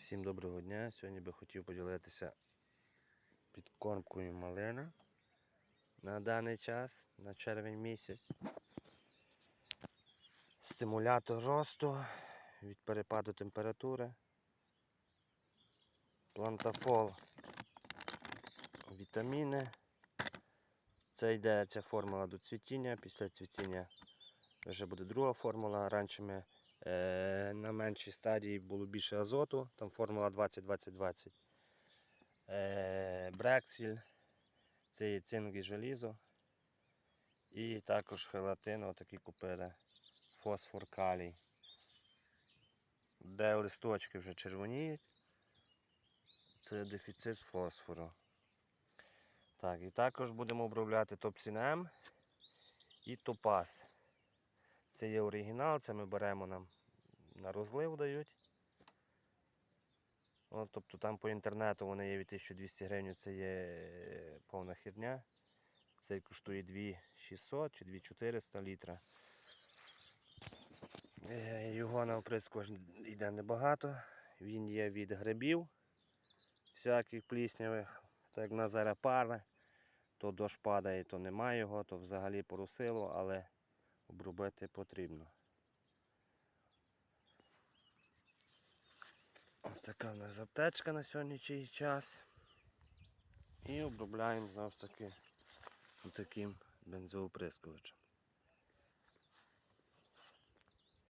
Всім доброго дня. Сьогодні би хотів поділитися підкормкою малина на даний час, на червень місяць. Стимулятор росту від перепаду температури. Плантафол вітаміни. Це йде ця формула до цвітіння. Після цвітіння вже буде друга формула. Раніше ми на меншій стадії було більше азоту, там формула 20-20-20. Е, Брексіль, це є цинк і желізо. І також хелатин, отакі купили фосфор калій. Де листочки вже червоніють, це дефіцит фосфору. Так, і також будемо обробляти топсінем і топаз. Це є оригінал, це ми беремо нам на розлив дають. От, тобто там по інтернету вони є від 1200 гривень, це є е, повна херня. Цей коштує 2600 чи 2400 літра. Е, Його на оприскувач йде небагато. Він є від грибів всяких пліснявих. Так як в зараз то дощ падає, то немає його, то взагалі порусило, але обробити потрібно. Ось така в нас аптечка на сьогоднішній час. І обробляємо знову ж таки таким бензооприскувачем.